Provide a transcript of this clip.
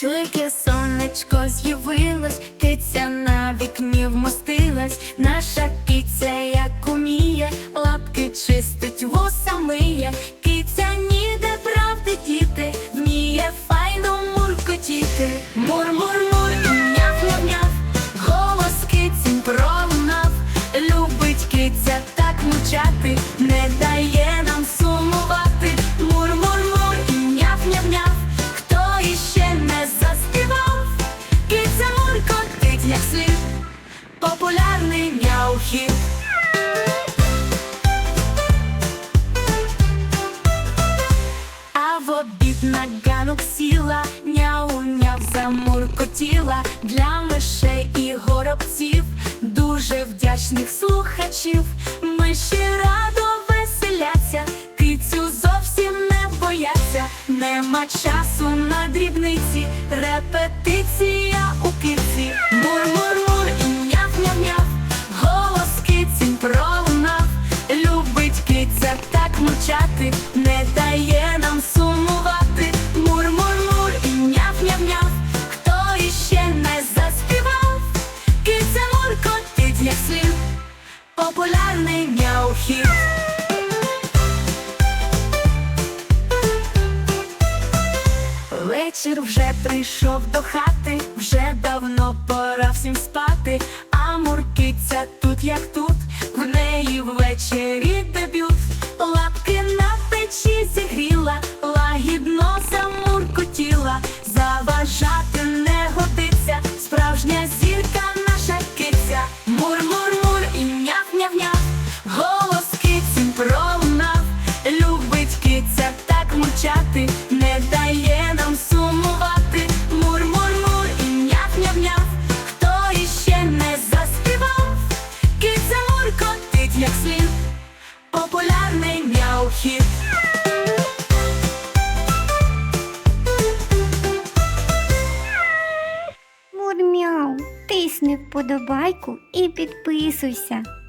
Тільки сонечко з'явилось, киця на вікні вмостилась, наша киця як уміє, лапки чистить, воса миє, киця ніде правди діти, вміє файно муркотіти. Мур-мур піснях слів, популярний мяухіт. А в обід на ганок сіла, няуня замуркотіла для мишей і горобців, дуже вдячних слухачів. Миші радо веселяться, кицю зовсім не бояться, нема часу на дрібниці, репетиція у кінці. Мур-мур-мур і няв-няв-няв, голос пролунав, любить киця так мучати, не дає нам сумувати. Мур-мур-мур і няв-няв-няв, хто іще не заспівав, киця муркотить, як слід, популярний мяу-хіт. Вечір вже прийшов до хати, вже давно в неї ввечері дебют, лапки на печі зігріла, лагідно замуркотіла, заважати мяу-хіт. Мурмяу, тисни вподобайку і підписуйся.